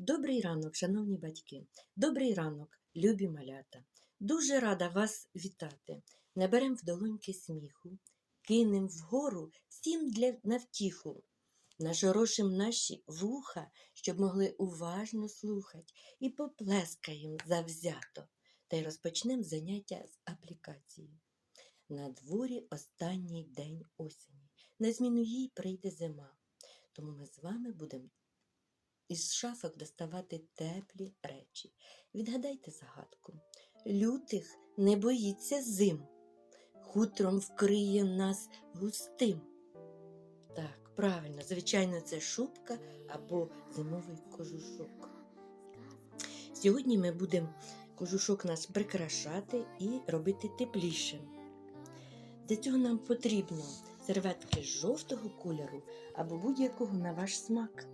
Добрий ранок, шановні батьки. Добрий ранок, любі малята. Дуже рада вас вітати. Наберем в долоньки сміху, кинем вгору всім для навтіху. Нашорошим наші вуха, щоб могли уважно слухать, і поплескаєм завзято. Та й розпочнем заняття з аплікації. На дворі останній день осені. На зміну їй прийде зима. Тому ми з вами будемо із шафок доставати теплі речі. Відгадайте загадку. Лютих не боїться зим, хутром вкриє нас густим. Так, правильно, звичайно, це шубка або зимовий кожушок. Сьогодні ми будемо кожушок наш прикрашати і робити теплішим. Для цього нам потрібно серветки жовтого кольору або будь-якого на ваш смак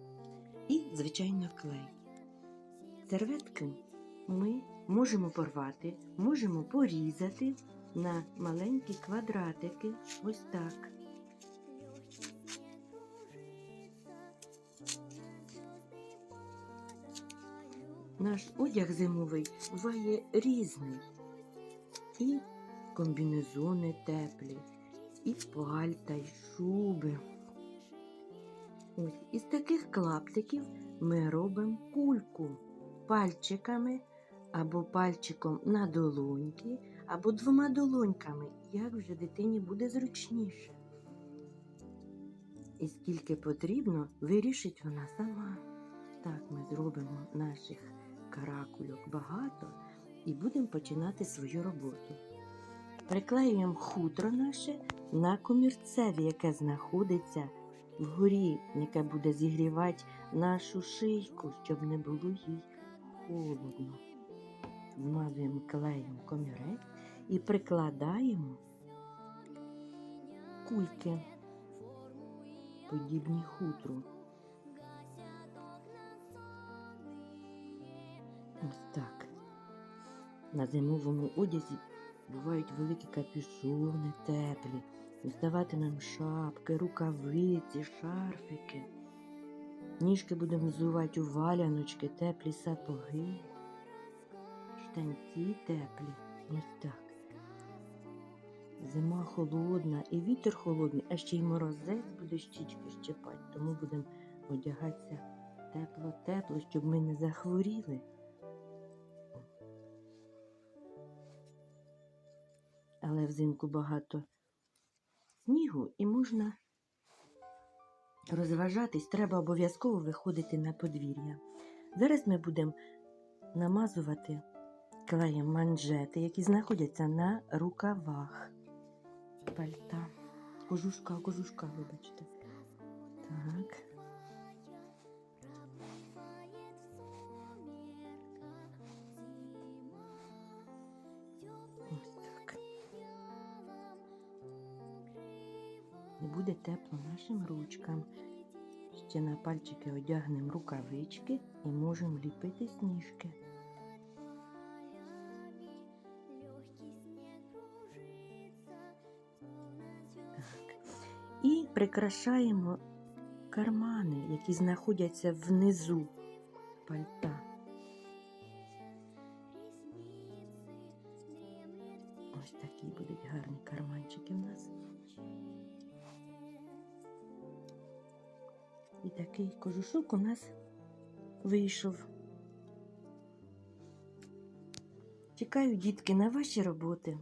і, звичайно, клей. Серветки ми можемо порвати, можемо порізати на маленькі квадратики. Ось так. Наш одяг зимовий буває різний. І комбінезони теплі, і пальта, і шуби. Ось із таких клаптиків ми робимо кульку пальчиками або пальчиком на долоньки, або двома долоньками, як вже дитині буде зручніше. І скільки потрібно, вирішить вона сама. Так ми зробимо наших каракульок багато і будемо починати свою роботу. Приклеюємо хутро наше на комірцеві, яке знаходиться вгорі, яке буде зігрівати нашу шийку, щоб не було їй холодно. Змазуємо клеєм комірець і прикладаємо кульки, подібні хутру. Ось так. На зимовому одязі бувають великі капюшони теплі. Доставати нам шапки, рукавиці, шарфики. Ніжки будемо взувати у валяночки, теплі сапоги, штанці теплі. Ось так. Зима холодна і вітер холодний, а ще й морозець буде щічки щепати, тому будемо одягатися тепло-тепло, щоб ми не захворіли. Але взимку багато снігу і можна розважатись, треба обов'язково виходити на подвір'я. Зараз ми будемо намазувати клеєм манжети, які знаходяться на рукавах пальта. Кожушка, кожушка, вибачте. Так. Ось І буде тепло нашим ручкам. Ще на пальчики одягнемо рукавички і можемо ліпити сніжки. І прикрашаємо кармани, які знаходяться внизу пальта. Ось такі будуть гарні карманчики в нас. І такий кожушок у нас вийшов. Чекаю, дітки, на ваші роботи.